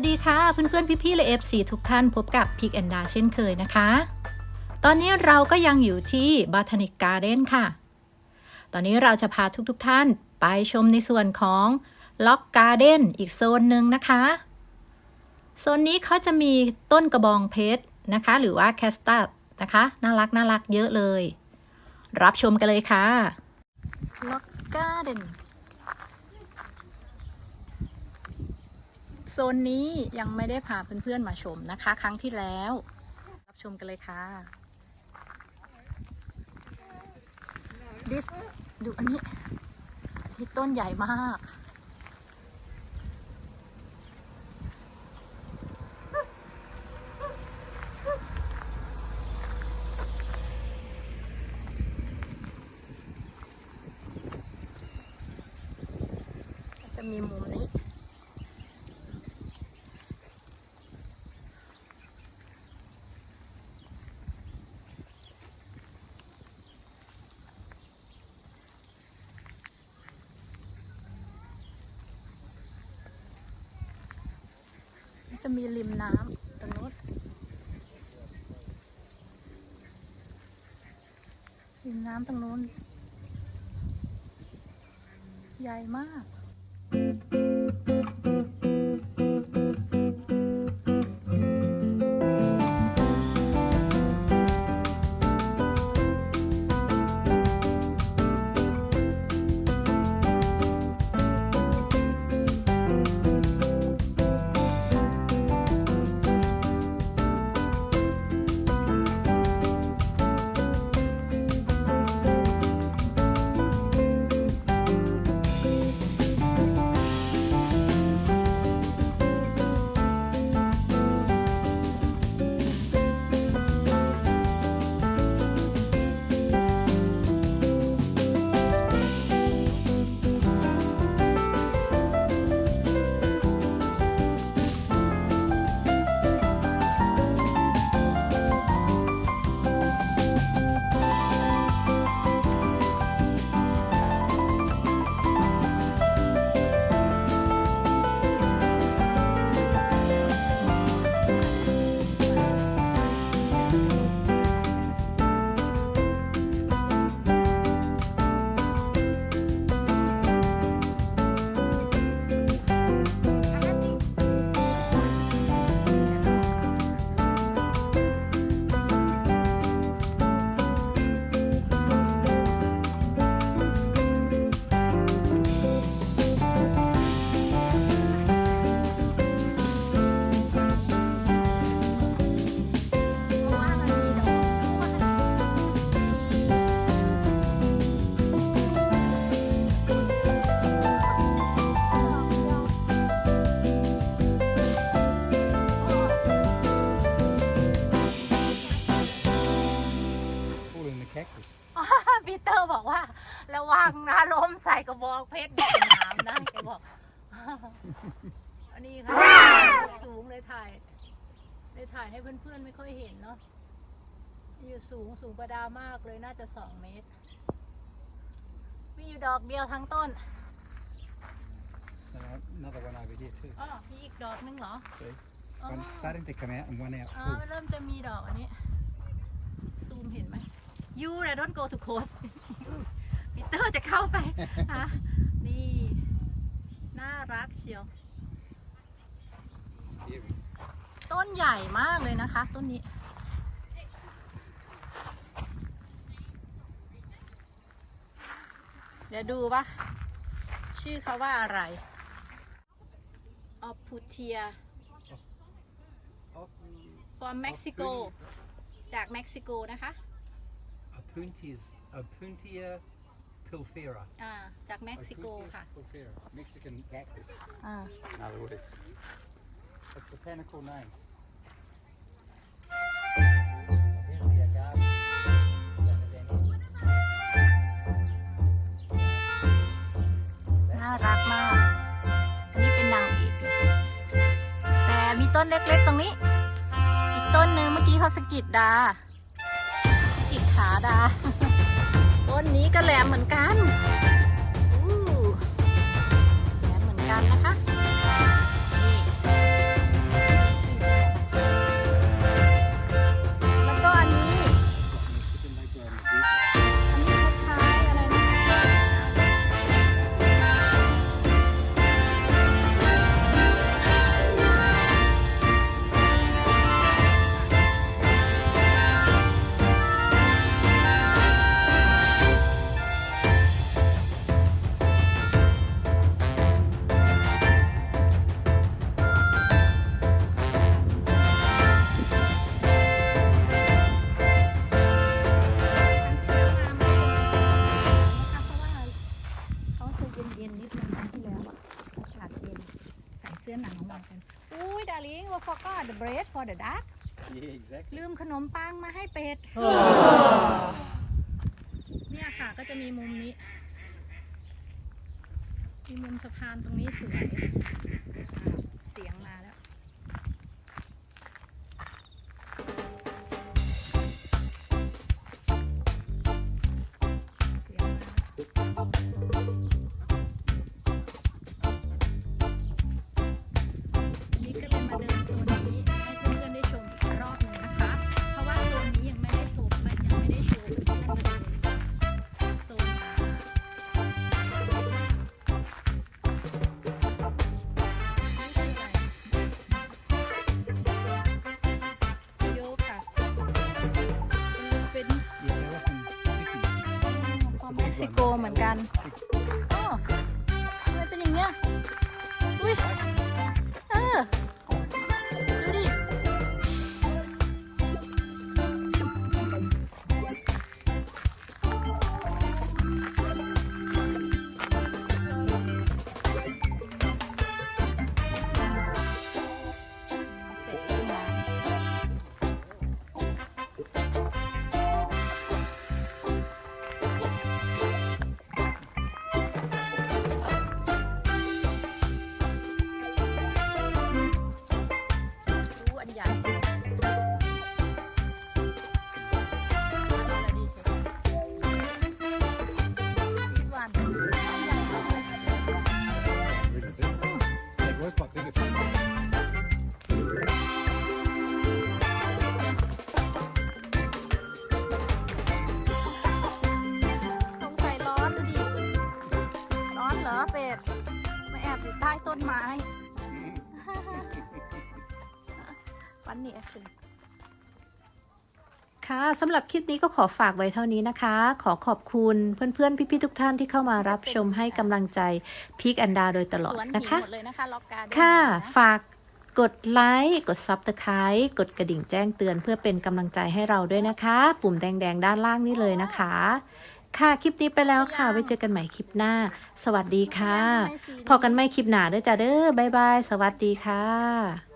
วัสดีค่ะ เพื่อนๆ พี่ๆและ FC ทุกท่านพบกับพิกแอนดาเช่นเคยนะคะ ตอนนี้เราก็ยังอยู่ที่บ o ท a นิกการ์เดนค่ะ ตอนนี้เราจะพาทุกๆท่านไปชมในส่วนของล็อกการ์เดนอีกโซนหนึ่งนะคะ โซนนี้เขาจะมีต้นกระบองเพชรนะคะ หรือว่าแคสตัสนะคะ น่ารักน่ารักเยอะเลย รับชมกันเลยค่ะล็อกการ์เดน ซนนี้ยังไม่ได้พาเพื่อนๆมาชมนะคะ ครั้งที่แล้ว รับชมกันเลยค่ะดิสดูอันนี้ที่ต้นใหญ่มาก จะมีมุมนี้ จะมีริมน้ำตรงนู้นริมน้ำตรงนู้น ใหญ่มาก Falling in the cactus. ปีเตอร์บอกว่า ระวังนะล้มใส่กระบอกเพชรในน้ำนะแกบอกอันนี้ค่ะสูงเลยถ่ายเลยถ่ายให้เพื่อนๆไม่ค่อยเห็นเนาะอยู่สูงสูงประดามากเลยน่าจะสองเมตร มีอยู่ดอกเดียวทั้งต้น And another one over here too. อ๋อมีอีกดอกนึงเหรอ See? อ๋อ One starting to come out and one out อ๋อ too. เริ่มจะมีดอกอันนี้ซูมเห็นไหม ยูนะ don't go to coast ปีเตอร์จะเข้าไปฮะนี่ น่ารักเชียว Here we ต้นใหญ่มากเลยนะคะ ต้นนี้ เดี๋ยวดูว่าชื่อเขาว่าอะไร ออพูเทีย Off from Mexico จากเม็กซิโกนะคะ Apuntias, Apuntia pilfera. อ่าจากเม็กซิโก Apuntia ค่ะ pilfera. Mexican cactus. อ่า In other words. It's a botanical name. น่ารักมาก อันนี้เป็นนางเอกเลยแต่มีต้นเล็กๆตรงนี้ อีกต้นหนึ่งเมื่อกี้เขาสะกิดดาสะกิดขาดา ต้นนี้ก็แหลมเหมือนกัน ลืมขนมปังมาให้เป็ด เนี่ยค่ะก็จะมีมุมนี้ มีมุมสะพานตรงนี้สวย กัน อ๋อทำไมเป็นอย่างเงี้ย อุ้ย ไม้ฟันนี่แอคชั่นค่ะสำหรับคลิปนี้ก็ขอฝากไว้เท่านี้นะคะ ขอขอบคุณเพื่อนๆ พี่ๆ ทุกท่านที่เข้ามารับชมให้กำลังใจพีกอันดาโดยตลอดนะคะหมดเลยนะคะล็อกการ์ดค่ะ ฝากกดไลค์กด Subscribe กดกระดิ่งแจ้งเตือนเพื่อเป็นกำลังใจให้เราด้วยนะคะ ปุ่มแดงๆ ด้านล่างนี่เลยนะคะ ค่ะ คลิปนี้ไปแล้วค่ะ ไว้เจอกันใหม่คลิปหน้า สวัสดีค่ะพอกันไม่คลิปหนาเด้อจ้าเด้อบ๊ายบาย สวัสดีค่ะ